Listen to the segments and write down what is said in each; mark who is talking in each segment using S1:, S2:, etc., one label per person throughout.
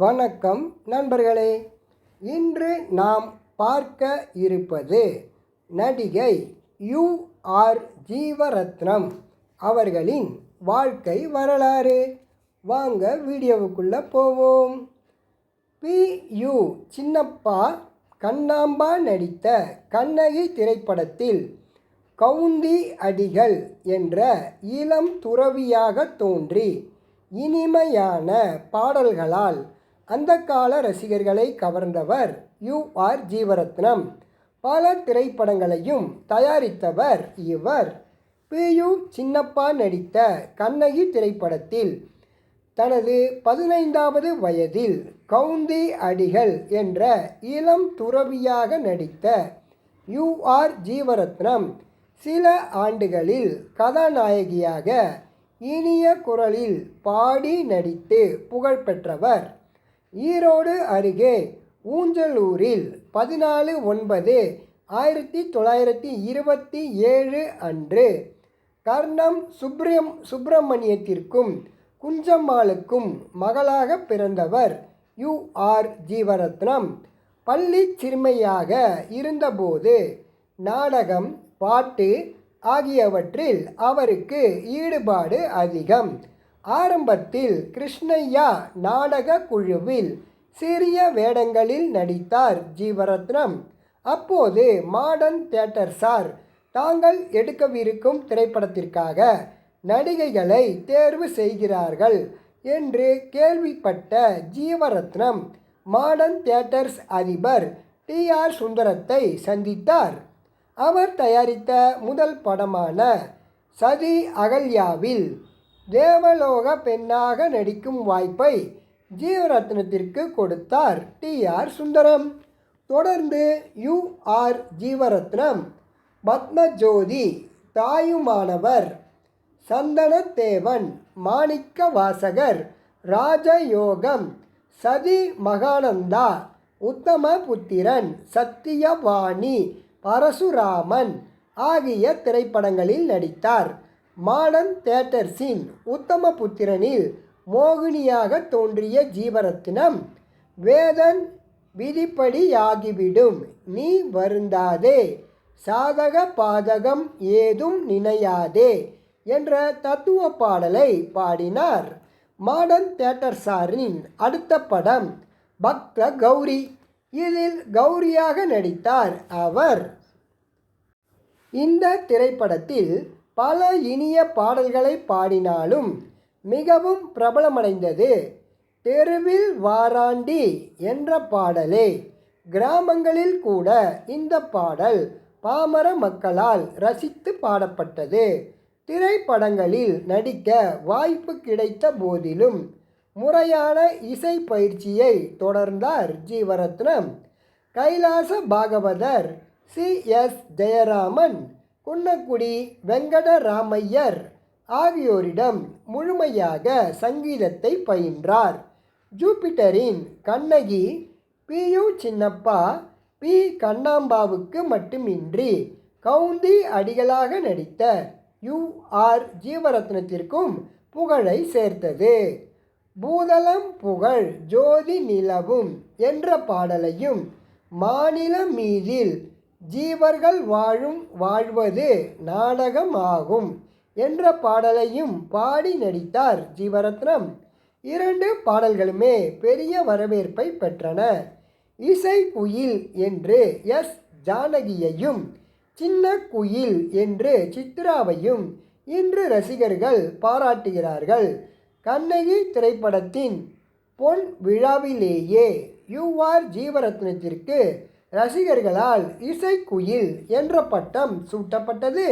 S1: வணக்கம் நண்பர்களே. இன்று நாம் பார்க்க இருப்பது நடிகை யு. ஆர். ஜீவரத்னம் அவர்களின் வாழ்க்கை வரலாறு. வாங்க வீடியோவுக்குள்ளே போவோம். பி. யு. சின்னப்பா கண்ணாம்பா நடித்த கண்ணகி திரைப்படத்தில் கவுந்தி அடிகள் என்ற இளம் துறவியாக தோன்றி இனிமையான பாடல்களால் அந்த கால ரசிகர்களை கவர்ந்தவர் யு. ஆர். ஜீவரத்னம். பல திரைப்படங்களையும் தயாரித்தவர் இவர். பி. யு. சின்னப்பா நடித்த கண்ணகி திரைப்படத்தில் தனது பதினைந்தாவது வயதில் கவுந்தி அடிகள் என்ற இளம் துறவியாக நடித்த யு. ஆர். ஜீவரத்னம் சில ஆண்டுகளில் கதாநாயகியாக இனிய குரலில் பாடி நடித்து புகழ்பெற்றவர். ஈரோடு அருகே ஊஞ்சலூரில் பதினாலு ஒன்பது ஆயிரத்தி தொள்ளாயிரத்தி இருபத்தி ஏழு அன்று கர்ணம் சுப்ரம் சுப்பிரமணியத்திற்கும் குஞ்சம்மாளுக்கும் மகளாக பிறந்தவர் யு. ஆர். ஜீவரத்னம். பள்ளி சிறுமையாக இருந்தபோது நாடகம் பாட்டு ஆகியவற்றில் அவருக்கு ஈடுபாடு அதிகம். ஆரம்பத்தில் கிருஷ்ணய்யா நாடக குழுவில் சிறிய வேடங்களில் நடித்தார் ஜீவரத்னம். அப்போது மாடர்ன் தியேட்டர்ஸார் தாங்கள் எடுக்கவிருக்கும் திரைப்படத்திற்காக நடிகைகளை தேர்வு செய்கிறார்கள் என்று கேள்விப்பட்ட ஜீவரத்னம் மாடர்ன் தியேட்டர்ஸ் அதிபர் டி ஆர் சுந்தரத்தை சந்தித்தார். அவர் தயாரித்த முதல் படமான சதி அகல்யாவில் தேவலோக பெண்ணாக நடிக்கும் வாய்ப்பை ஜீவரத்னத்திற்கு கொடுத்தார் டி ஆர் சுந்தரம். தொடர்ந்து யு ஆர் ஜீவரத்னம் பத்மஜோதி தாயுமானவர் சந்தனத்தேவன் மாணிக்க வாசகர் ராஜயோகம் சதி மகானந்தா உத்தம புத்திரன் சத்தியவாணி பரசுராமன் ஆகிய திரைப்படங்களில் நடித்தார். மாடர்ன் தியேட்டர்ஸின் உத்தம புத்திரனில் மோகினியாக தோன்றிய ஜீவரத்தினம் வேதன் விதிப்படியாகிவிடும் நீ வருந்தாதே சாதக பாதகம் ஏதும் நினையாதே என்ற தத்துவ பாடலை பாடினார். மாடர்ன் சாரின் அடுத்த படம் பக்த கௌரி. இதில் கௌரியாக நடித்தார் அவர். இந்த திரைப்படத்தில் பல இனிய பாடல்களை பாடினாலும் மிகவும் பிரபலமடைந்தது தெருவில் வாராண்டி என்ற பாடலே. கிராமங்களில் கூட இந்த பாடல் பாமர மக்களால் ரசித்து பாடப்பட்டது. திரைப்படங்களில் நடிக்க வாய்ப்பு கிடைத்த போதிலும் முறையான இசை பயிற்சியை தொடர்ந்தார் ஜீவரத்னம். கைலாச பாகவதர் சி எஸ் ஜெயராமன் புன்னக்குடி வெங்கடராமையர் ஆகியோரிடம் முழுமையாக சங்கீதத்தை பயின்றார். ஜூபிட்டரின் Kannagi P U Chinnappa P கண்ணாம்பாவுக்கு மட்டுமின்றி கவுந்தி அடிகளாக நடித்த யு ஆர் ஜீவரத்னத்திற்கும் புகழை சேர்த்தது. பூதளம் புகழ் ஜோதி நிலவும் என்ற பாடலையும் மாநில மீதில் ஜீவர்கள் வாழும் வாழ்வது நாடகம் ஆகும் என்ற பாடலையும் பாடி நடித்தார் ஜீவரத்னம். இரண்டு பாடல்களுமே பெரிய வரவேற்பை பெற்றன. இசை குயில் என்று எஸ். ஜானகியையும் சின்ன குயில் என்று சித்ராவையும் இன்று ரசிகர்கள் பாராட்டுகிறார்கள். கண்ணகி திரைப்படத்தின் பொன் விழாவிலேயே யூஆர் ஜீவரத்னத்திற்கு ரசிகர்களால் இசைக்குயில் என்ற பட்டம் சூட்டப்பட்டது.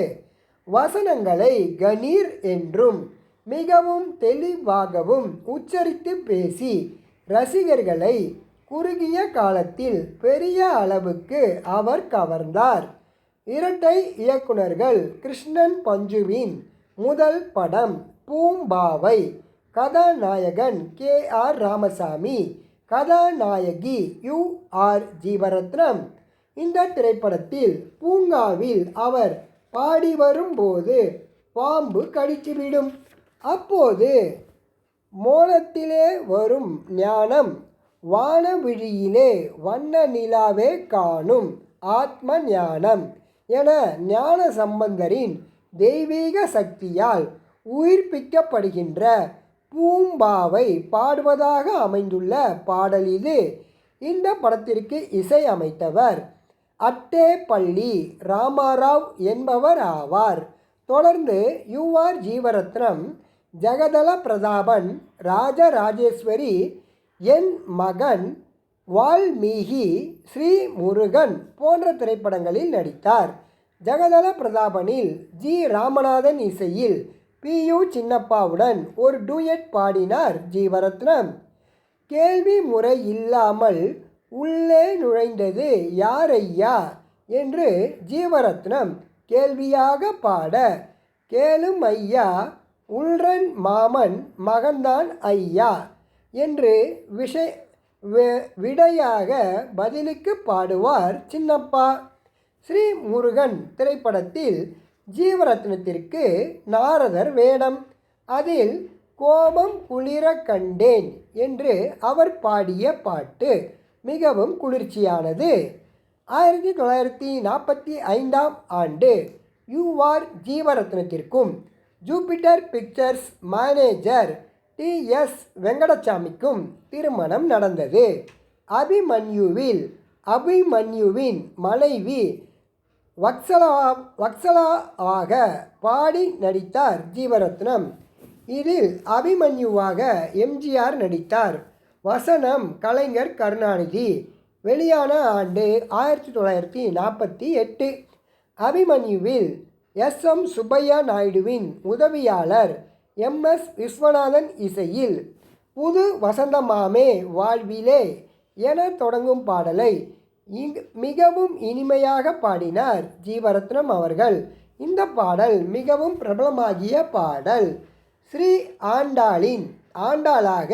S1: வசனங்களை கணீர் என்றும் மிகவும் தெளிவாகவும் உச்சரித்து பேசி ரசிகர்களை குறுகிய காலத்தில் பெரிய அளவுக்கு அவர் கவர்ந்தார். இரட்டை இயக்குனர்கள் கிருஷ்ணன் பஞ்சுவின் முதல் படம் பூம்பாவை கதாநாயகன் கே ஆர் ராமசாமி கதாநாயகி யு ஆர் ஜீவரத்னம். இந்த திரைப்படத்தில் பூங்காவில் அவர் பாடி வரும்போது பாம்பு கடித்துவிடும் அப்போது மோனத்திலே வரும் ஞானம் வானவிழியிலே வண்ண நிலாவே காணும் ஆத்ம ஞானம் என ஞான சம்பந்தரின் தெய்வீக சக்தியால் உயிர்ப்பிக்கப்படுகின்ற பூம்பாவை பாடுவதாக அமைந்துள்ள பாடல் இது. இந்த படத்திற்கு இசை அமைத்தவர் அட்டே பள்ளி ராமாராவ் என்பவர் ஆவார். தொடர்ந்து யுஆர் ஜீவரத்னம் ஜெகதல பிரதாபன் ராஜராஜேஸ்வரி என் மகன் வால்மீகி ஸ்ரீ முருகன் போன்ற திரைப்படங்களில் நடித்தார். ஜெகதல பிரதாபனில் ஜி. ராமநாதன் இசையில் பி யு சின்னப்பாவுடன் ஒரு டூயட் பாடினார் ஜீவரத்னம். கேள்வி முறை இல்லாமல் உள்ளே நுழைந்தது யாரையா என்று ஜீவரத்னம் கேள்வியாக பாட கேளும் ஐயா உள்ரன் மாமன் மகன்தான் ஐயா என்று விஷய வி- விடையாக பதிலுக்கு பாடுவார் சின்னப்பா. ஸ்ரீ முருகன் திரைப்படத்தில் ஜீவரத்னத்திற்கு நாரதர் வேடம். அதில் கோபம் குளிர கண்டேன் என்று அவர் பாடிய பாட்டு மிகவும் குளிர்ச்சியானது. ஆயிரத்தி தொள்ளாயிரத்தி நாற்பத்தி ஐந்தாம் ஆண்டு U R ஜீவரத்னத்திற்கும் Jupiter pictures manager T S வெங்கடசாமிக்கும் திருமணம் நடந்தது. அபிமன்யுவில் அபிமன்யுவின் மனைவி வக்சலா வக்சலாவாக பாடி நடித்தார் ஜீவரத்னம். இதில் அபிமன்யுவாக எம்ஜிஆர் நடித்தார். வசனம் கலைஞர் கருணாநிதி. வெளியான ஆண்டு ஆயிரத்தி தொள்ளாயிரத்தி நாற்பத்தி எட்டு. அபிமன்யுவில் எஸ் எம் சுப்பையா நாயுடுவின் உதவியாளர் எம் எஸ் விஸ்வநாதன் இசையில் புது வசந்தமாமே வாழ்விலே என தொடங்கும் பாடலை மிகவும் இனிமையாக பாடினார் ஜீவரத்னம் அவர்கள். இந்த பாடல் மிகவும் பிரபலமாகிய பாடல். ஸ்ரீ ஆண்டாளின் ஆண்டாளாக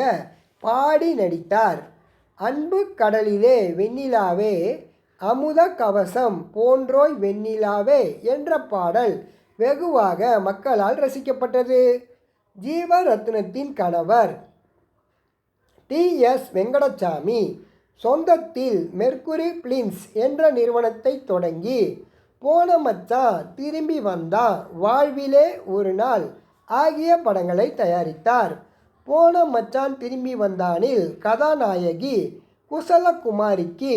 S1: பாடி நடித்தார். அன்பு கடலிலே வெண்ணிலாவே அமுத கவசம் போன்றோய் வெண்ணிலாவே என்ற பாடல் வெகுவாக மக்களால் ரசிக்கப்பட்டது. ஜீவரத்னத்தின் கணவர் டி எஸ் வெங்கடசாமி சொந்தத்தில் மெர்க்குரி பிளின்ஸ் என்ற நிறுவனத்தை தொடங்கி போன மச்சான் திரும்பி வந்தா வாழ்விலே ஒரு நாள் ஆகிய படங்களை தயாரித்தார். போன மச்சான் திரும்பி வந்தானில் கதாநாயகி குசலகுமாரிக்கு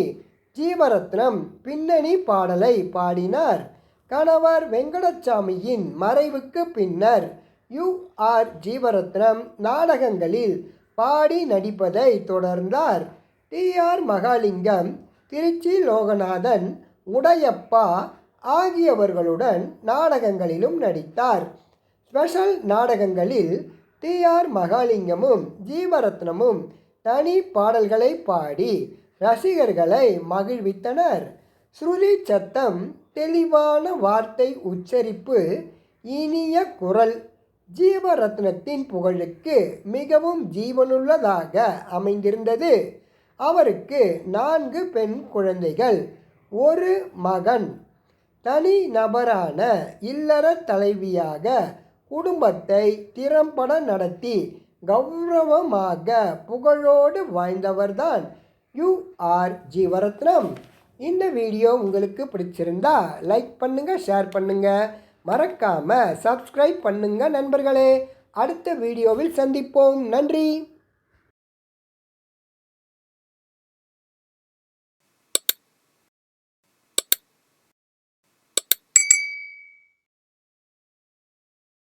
S1: ஜீவரத்னம் பின்னணி பாடலை பாடினார். கணவர் வெங்கடசாமியின் மறைவுக்கு பின்னர் யு. ஆர். ஜீவரத்னம் நாடகங்களில் பாடி நடிப்பதை தொடர்ந்தார். டி ஆர் மகாலிங்கம் திருச்சி லோகநாதன் உடையப்பா ஆகியவர்களுடன் நாடகங்களிலும் நடித்தார். ஸ்பெஷல் நாடகங்களில் டி ஆர் மகாலிங்கமும் ஜீவரத்னமும் தனி பாடல்களை பாடி ரசிகர்களை மகிழ்வித்தனர். ஸ்ருதி சத்தம் தெளிவான வார்த்தை உச்சரிப்பு இனிய குரல் ஜீவரத்னத்தின் புகழுக்கு மிகவும் ஜீவனுள்ளதாக அமைந்திருந்தது. அவருக்கு நான்கு பெண் குழந்தைகள் ஒரு மகன். தனி நபரான இல்லற தலைவியாக குடும்பத்தை திறம்பட நடத்தி கௌரவமாக புகழோடு வாழ்ந்தவர்தான் யு. ஆர். ஜீவரத்னம். இந்த வீடியோ உங்களுக்கு பிடிச்சிருந்தா லைக் பண்ணுங்கள் ஷேர் பண்ணுங்கள் மறக்காமல் சப்ஸ்கிரைப் பண்ணுங்கள் நண்பர்களே. அடுத்த வீடியோவில் சந்திப்போம். நன்றி.